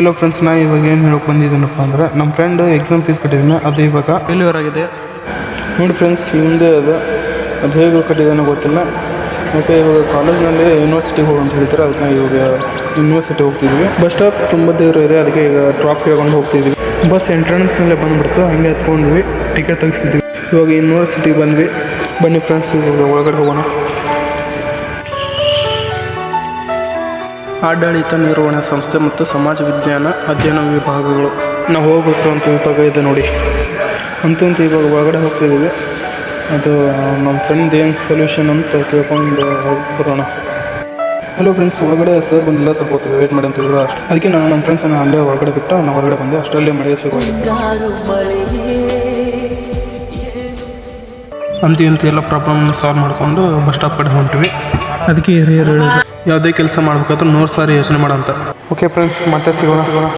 Hello friends ನಾ ಇವಾಗ ಏನು ಹೇಳೋಕೆ ಬಂದಿದ್ದೀನಪ್ಪ ಅಂದ್ರೆ ನಮ್ಮ ಫ್ರೆಂಡ್ ಎಕ್ಸಾಮ್ ಫೀಸ್ ಕಟ್ಟಿದ್ದೀನಿ ಅದು ಇವಾಗ ಫೇಲ್ಯೂರ್ ಆಗಿದೆ ನೋಡಿ ಫ್ರೆಂಡ್ಸ್ ಹಿಂದೆ ಅದು ಅದು ಹೇಗೆ ಕಟ್ಟಿದ್ದಾನೋ ಗೊತ್ತಿಲ್ಲ. ಮತ್ತು ಇವಾಗ ಕಾಲೇಜ್ನಲ್ಲಿ ಯೂನಿವರ್ಸಿಟಿಗೆ ಹೋಗಿ ಅಂತ ಹೇಳ್ತಾರೆ ಅದಕ್ಕೆ ಇವಾಗ ಯೂನಿವರ್ಸಿಟಿ ಹೋಗ್ತಿದ್ವಿ. ಬಸ್ ಸ್ಟಾಪ್ ತುಂಬ ದೂರ ಇದೆ ಅದಕ್ಕೆ ಈಗ ಡ್ರಾಪ್ ಕೇಳ್ಕೊಂಡು ಹೋಗ್ತಿದ್ವಿ. ಬಸ್ ಎಂಟ್ರೆನ್ಸ್ನಲ್ಲೇ ಬಂದುಬಿಡ್ತು ಹಂಗೆ ಹತ್ಕೊಂಡ್ವಿ ಟಿಕೆಟ್ ತೆಗಿಸ್ತಿದ್ವಿ. ಇವಾಗ ಯೂನಿವರ್ಸಿಟಿಗೆ ಬಂದ್ವಿ. ಬನ್ನಿ ಫ್ರೆಂಡ್ಸ್ ಇವಾಗ ಒಳಗಡೆ ಹೋಗೋಣ. ಆಡಳಿತ ನಿರ್ವಹಣಾ ಸಂಸ್ಥೆ ಮತ್ತು ಸಮಾಜ ವಿಜ್ಞಾನ ಅಧ್ಯಯನ ವಿಭಾಗಗಳು. ನಾವು ಹೋಗ್ಬೇಕು ಅಂತ ವಿಭಾಗ ಇದೆ ನೋಡಿ. ಅಂತಂತ ಅಂತ ಇವಾಗ ಒಳಗಡೆ ಹೋಗ್ತಿದ್ದೀವಿ ಅದು ನಮ್ಮ ಫ್ರೆಂಡ್ ಏನು ಸೊಲ್ಯೂಷನ್ ಅಂತ ಕೇಳ್ಕೊಂಡು ಬರೋಣ. ಹಲೋ ಫ್ರೆಂಡ್ಸ್ ಒಳಗಡೆ ಸರ್ ಬಂದಿಲ್ಲ ಸ್ವಲ್ಪ ಹೊತ್ತು ವೇಟ್ ಮಾಡಿ ಅಂತ ಹೇಳಿದ್ರು ಅಷ್ಟು. ಅದಕ್ಕೆ ನಾನು ನಮ್ಮ ಫ್ರೆಂಡ್ಸನ್ನು ಅಲ್ಲೇ ಹೊರಗಡೆ ಬಿಟ್ಟು ನಾನು ಹೊರಗಡೆ ಬಂದೆ ಅಷ್ಟರಲ್ಲಿ ಮಳೆ ಸಿಗೋದು ಅಂತ ಅಂತ ಎಲ್ಲ ಪ್ರಾಬ್ಲಮ್ ಸಾಲ್ವ್ ಮಾಡಿಕೊಂಡು ಬಸ್ ಸ್ಟಾಪ್ ಕಡೆ ಹೊಂಟಿವಿ. ಅದಕ್ಕೆ ಹಿರಿಯರು ಹೇಳಿದ್ರು. ಯಾವುದೇ ಕೆಲಸ ಮಾಡ್ಬೇಕಾದ್ರೂ ನೂರು ಸಾರಿ ಯೋಚನೆ ಮಾಡಂತ. ಓಕೆ ಫ್ರೆಂಡ್ಸ್ ಮತ್ತೆ ಸಿಗೋಣ ಸಿಗೋಣ.